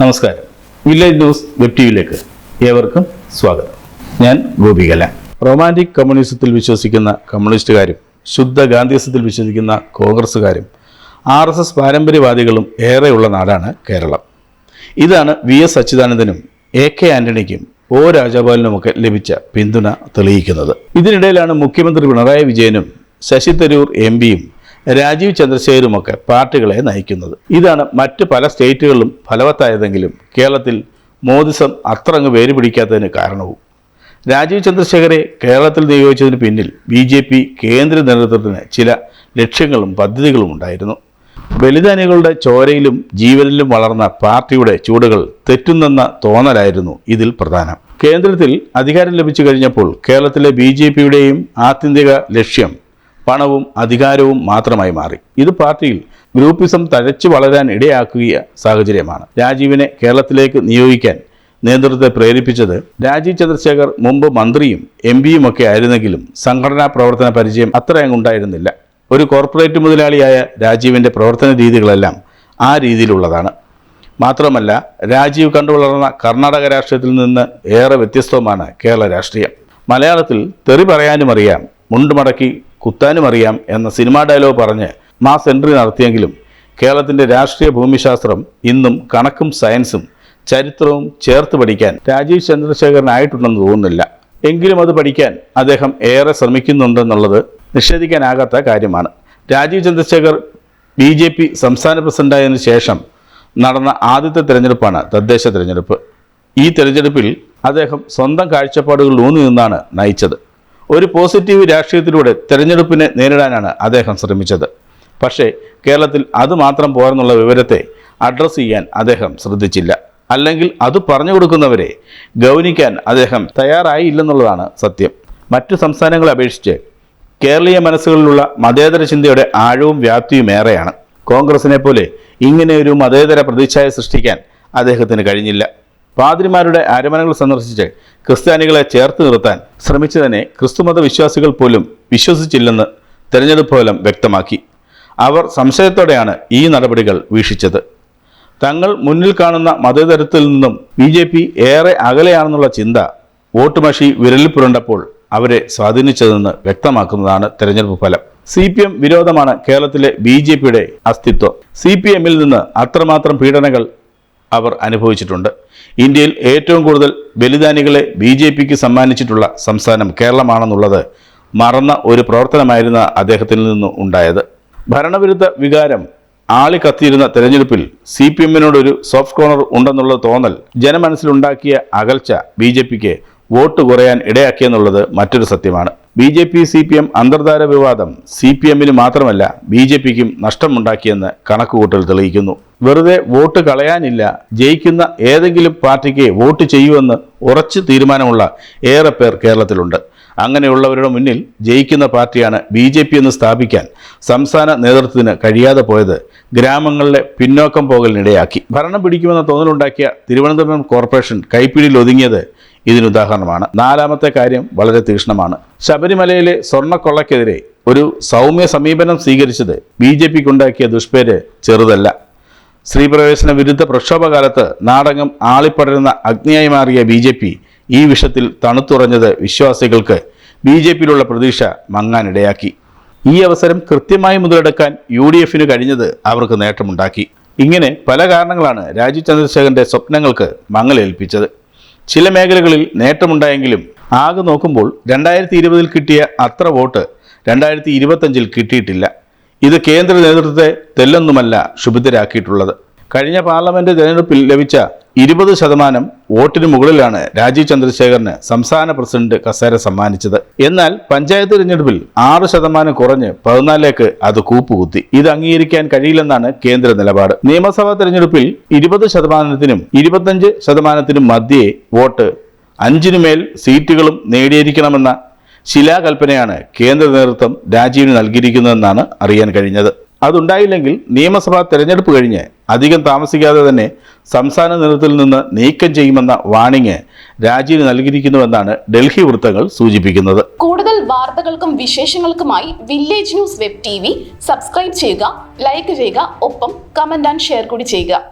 നമസ്കാരം. Village news web ടിവിയിലേക്ക് ഏവർക്കും സ്വാഗതം. ഞാൻ ഗോപികല റൊമാന്റിക് കമ്മ്യൂണിസത്തിൽ വിശ്വസിക്കുന്ന കമ്മ്യൂണിസ്റ്റുകാരും ശുദ്ധ ഗാന്ധിസത്തിൽ വിശ്വസിക്കുന്ന കോൺഗ്രസ്സുകാരും ആർ എസ് എസ് പാരമ്പര്യവാദികളും ഏറെയുള്ള നാടാണ് കേരളം. ഇതാണ് വി എസ് അച്യുതാനന്ദനും എ കെ ആന്റണിക്കും ഒ രാജഗോപാലിനുമൊക്കെ ലഭിച്ച പിന്തുണ തെളിയിക്കുന്നത്. ഇതിനിടയിലാണ് മുഖ്യമന്ത്രി പിണറായി വിജയനും ശശി തരൂർ എം പിയും രാജീവ് ചന്ദ്രശേഖരുമൊക്കെ പാർട്ടികളെ നയിക്കുന്നത്. ഇതാണ് മറ്റ് പല സ്റ്റേറ്റുകളിലും ഫലവത്തായതെങ്കിലും കേരളത്തിൽ മോദിസം അത്ര അങ്ങ് വേര് പിടിക്കാത്തതിന് കാരണവും. രാജീവ് ചന്ദ്രശേഖരെ കേരളത്തിൽ നിയോഗിച്ചതിന് പിന്നിൽ ബി ജെ പി കേന്ദ്ര നേതൃത്വത്തിന് ചില ലക്ഷ്യങ്ങളും പദ്ധതികളും ഉണ്ടായിരുന്നു. ബലിദാനികളുടെ ചോരയിലും ജീവനിലും വളർന്ന പാർട്ടിയുടെ ചൂടുകൾ തെറ്റുന്നെന്ന തോന്നലായിരുന്നു ഇതിൽ പ്രധാനം. കേന്ദ്രത്തിൽ അധികാരം ലഭിച്ചു കഴിഞ്ഞപ്പോൾ കേരളത്തിലെ ബി ജെ പിയുടെയും ആത്യന്തിക ലക്ഷ്യം പണവും അധികാരവും മാത്രമായി മാറി. ഇത് പാർട്ടിയിൽ ഗ്രൂപ്പിസം തഴച്ചു വളരാൻ ഇടയാക്കിയ സാഹചര്യമാണ്. രാജീവിനെ കേരളത്തിലേക്ക് നിയോഗിക്കാൻ നേതൃത്വത്തെ പ്രേരിപ്പിച്ചത് രാജീവ് ചന്ദ്രശേഖർ മുമ്പ് മന്ത്രിയും എം പിയും ഒക്കെ ആയിരുന്നെങ്കിലും സംഘടനാ പ്രവർത്തന പരിചയം അത്ര അങ്ങുണ്ടായിരുന്നില്ല ഒരു കോർപ്പറേറ്റ് മുതലാളിയായ രാജീവിന്റെ പ്രവർത്തന രീതികളെല്ലാം ആ രീതിയിലുള്ളതാണ്. മാത്രമല്ല രാജീവ് കണ്ടുവളർന്ന കർണാടക രാഷ്ട്രീയത്തിൽ നിന്ന് ഏറെ വ്യത്യസ്തവുമാണ് കേരള രാഷ്ട്രീയം. മലയാളത്തിൽ തെറി പറയാനും അറിയാം മുണ്ടുമടക്കി കുത്താനും അറിയാം എന്ന സിനിമാ ഡയലോഗ് പറഞ്ഞ് മാസ് എൻട്രി നടത്തിയെങ്കിലും കേരളത്തിന്റെ രാഷ്ട്രീയ ഭൂമിശാസ്ത്രം ഇന്നും കണക്കും സയൻസും ചരിത്രവും ചേർത്ത് പഠിക്കാൻ രാജീവ് ചന്ദ്രശേഖരനായിട്ടുണ്ടെന്ന് തോന്നുന്നില്ല. എങ്കിലും അത് പഠിക്കാൻ അദ്ദേഹം ഏറെ ശ്രമിക്കുന്നുണ്ടെന്നുള്ളത് നിഷേധിക്കാനാകാത്ത കാര്യമാണ്. Rajeev Chandrasekhar B J P സംസ്ഥാന പ്രസിഡന്റായതിനു ശേഷം നടന്ന ആദ്യത്തെ തിരഞ്ഞെടുപ്പാണ് തദ്ദേശ തിരഞ്ഞെടുപ്പ്. ഈ തിരഞ്ഞെടുപ്പിൽ അദ്ദേഹം സ്വന്തം കാഴ്ചപ്പാടുകൾ ഊന്നി നിന്നാണ് നയിച്ചത്. ഒരു പോസിറ്റീവ് രാഷ്ട്രീയത്തിലൂടെ തെരഞ്ഞെടുപ്പിനെ നേരിടാനാണ് അദ്ദേഹം ശ്രമിച്ചത്. പക്ഷേ കേരളത്തിൽ അത് മാത്രം പോരെന്നുള്ള വിവരത്തെ അഡ്രസ്സ് ചെയ്യാൻ അദ്ദേഹം ശ്രദ്ധിച്ചില്ല. അല്ലെങ്കിൽ അത് പറഞ്ഞു കൊടുക്കുന്നവരെ ഗൗനിക്കാൻ അദ്ദേഹം തയ്യാറായില്ലെന്നുള്ളതാണ് സത്യം. മറ്റു സംസ്ഥാനങ്ങളെ അപേക്ഷിച്ച് കേരളീയ മനസ്സുകളിലുള്ള മതേതര ചിന്തയുടെ ആഴവും വ്യാപ്തിയും ഏറെയാണ്. കോൺഗ്രസിനെ പോലെ ഇങ്ങനെ ഒരു മതേതര പ്രതിച്ഛായ സൃഷ്ടിക്കാൻ അദ്ദേഹത്തിന് കഴിഞ്ഞില്ല. പാതിരിമാരുടെ അരമനകൾ സന്ദർശിച്ച് ക്രിസ്ത്യാനികളെ ചേർത്ത് നിർത്താൻ ശ്രമിച്ചതിനെ ക്രിസ്തുമത വിശ്വാസികൾ പോലും വിശ്വസിച്ചില്ലെന്ന് തെരഞ്ഞെടുപ്പ് ഫലം വ്യക്തമാക്കി. അവർ സംശയത്തോടെയാണ് ഈ നടപടികൾ വീക്ഷിച്ചത്. തങ്ങൾ മുന്നിൽ കാണുന്ന മതേതരത്തിൽ നിന്നും ബി ജെ പി ഏറെ അകലെയാണെന്നുള്ള ചിന്ത വോട്ട് മഷി വിരലിൽ പുരണ്ടപ്പോൾ അവരെ സ്വാധീനിച്ചതെന്ന് വ്യക്തമാക്കുന്നതാണ് തെരഞ്ഞെടുപ്പ് ഫലം സി പി എം വിരോധമാണ് കേരളത്തിലെ ബി ജെ പിയുടെ അസ്തിത്വം. സി പി എമ്മിൽ നിന്ന് അത്രമാത്രം പീഡനങ്ങൾ അവർ അനുഭവിച്ചിട്ടുണ്ട്. ഇന്ത്യയിൽ ഏറ്റവും കൂടുതൽ ബലിദാനികളെ ബി ജെ പിക്ക് സമ്മാനിച്ചിട്ടുള്ള സംസ്ഥാനം കേരളമാണെന്നുള്ളത് മറന്ന ഒരു പ്രവർത്തനമായിരുന്ന അദ്ദേഹത്തിൽ നിന്ന് ഉണ്ടായത്. ഭരണവിരുദ്ധ വികാരം ആളി കത്തിയിരുന്ന തെരഞ്ഞെടുപ്പിൽ സി പി എമ്മിനോടൊരു സോഫ്റ്റ് കോർണർ ഉണ്ടെന്നുള്ള തോന്നൽ ജനമനസ്സിലുണ്ടാക്കിയ അകൽച്ച ബി ജെ പിക്ക് വോട്ട് കുറയാൻ ഇടയാക്കിയെന്നുള്ളത് മറ്റൊരു സത്യമാണ്. B J P C P M അന്തർധാര വിവാദം സി പി എമ്മിന് മാത്രമല്ല ബി ജെ പിക്കും നഷ്ടമുണ്ടാക്കിയെന്ന് കണക്കുകൂട്ടൽ തെളിയിക്കുന്നു. വെറുതെ വോട്ട് കളയാനില്ല ജയിക്കുന്ന ഏതെങ്കിലും പാർട്ടിക്ക് വോട്ട് ചെയ്യുമെന്ന് ഉറച്ച് തീരുമാനമുള്ള ഏറെ പേർ കേരളത്തിലുണ്ട്. അങ്ങനെയുള്ളവരുടെ മുന്നിൽ ജയിക്കുന്ന പാർട്ടിയാണ് ബി ജെ പി എന്ന് സ്ഥാപിക്കാൻ സംസ്ഥാന നേതൃത്വത്തിന് കഴിയാതെ പോയത് ഗ്രാമങ്ങളിലെ പിന്നോക്കം പോകലിനിടയാക്കി. ഭരണം പിടിക്കുമെന്ന തോന്നലുണ്ടാക്കിയ തിരുവനന്തപുരം കോർപ്പറേഷൻ കൈപ്പിടിയിൽ ഒതുങ്ങിയത് ഇതിനുദാഹരണമാണ് നാലാമത്തെ കാര്യം വളരെ തീക്ഷ്ണമാണ്. ശബരിമലയിലെ സ്വർണക്കൊള്ളക്കെതിരെ ഒരു സൗമ്യ സമീപനം സ്വീകരിച്ചത് ബി ജെ പിക്കുണ്ടാക്കിയ ദുഷ്പേര് ചെറുതല്ല. സ്ത്രീപ്രവേശന വിരുദ്ധ പ്രക്ഷോഭകാലത്ത് നാടകം ആളിപ്പടരുന്ന അഗ്നിയായി മാറിയ ബി ജെ പി ഈ വിഷയത്തിൽ തണുത്തുറഞ്ഞത് വിശ്വാസികൾക്ക് ബി ജെ പിയിലുള്ള പ്രതീക്ഷ മങ്ങാനിടയാക്കി. ഈ അവസരം കൃത്യമായി മുതലെടുക്കാൻ യു ഡി എഫിന് കഴിഞ്ഞത് അവർക്ക് നേട്ടമുണ്ടാക്കി. ഇങ്ങനെ പല കാരണങ്ങളാണ് രാജീവ് ചന്ദ്രശേഖരന്റെ സ്വപ്നങ്ങൾക്ക് മങ്ങലേൽപ്പിച്ചത്. ചില മേഖലകളിൽ നേട്ടമുണ്ടായെങ്കിലും ആകെ നോക്കുമ്പോൾ രണ്ടായിരത്തി ഇരുപതിൽ കിട്ടിയ അത്ര വോട്ട് രണ്ടായിരത്തി ഇരുപത്തഞ്ചിൽ കിട്ടിയിട്ടില്ല. ഇത് കേന്ദ്ര നേതൃത്വത്തെ തെല്ലൊന്നുമല്ല ക്ഷുഭിതരാക്കിയിട്ടുള്ളത് കഴിഞ്ഞ പാർലമെന്റ് തെരഞ്ഞെടുപ്പിൽ ലഭിച്ച ഇരുപത് ശതമാനം വോട്ടിന് മുകളിലാണ് രാജീവ് ചന്ദ്രശേഖറിന് സംസ്ഥാന പ്രസിഡന്റ് കസേര സമ്മാനിച്ചത്. എന്നാൽ പഞ്ചായത്ത് തിരഞ്ഞെടുപ്പിൽ ആറ് ശതമാനം കുറഞ്ഞ് പതിനാലിലേക്ക് അത് കൂപ്പുകുത്തി. ഇത് അംഗീകരിക്കാൻ കഴിയില്ലെന്നാണ് കേന്ദ്ര നിലപാട്. നിയമസഭാ തെരഞ്ഞെടുപ്പിൽ ഇരുപത് ശതമാനത്തിനും ഇരുപത്തഞ്ച് ശതമാനത്തിനും മധ്യേ വോട്ട് അഞ്ചിനുമേൽ സീറ്റുകളും നേടിയിരിക്കണമെന്ന ശിലാകൽപ്പനയാണ് കേന്ദ്ര നേതൃത്വം രാജീവിന് നൽകിയിരിക്കുന്നതെന്നാണ് അറിയാൻ കഴിഞ്ഞത്. അതുണ്ടായില്ലെങ്കിൽ നിയമസഭാ തെരഞ്ഞെടുപ്പ് കഴിഞ്ഞ് അധികം താമസിക്കാതെ തന്നെ സംസ്ഥാന നേതൃത്വത്തിൽ നിന്ന് നീക്കം ചെയ്യുമെന്ന വാണിങ് രാജീവ് നൽകിയിരിക്കുന്നുവെന്നാണ് ഡൽഹി വൃത്തങ്ങൾ സൂചിപ്പിക്കുന്നത്. കൂടുതൽ വാർത്തകൾക്കും വിശേഷങ്ങൾക്കുമായി village news web T subscribe ചെയ്യുക ലൈക്ക് ചെയ്യുക ഒപ്പം കമന്റ് ആൻഡ് ഷെയർ കൂടി ചെയ്യുക.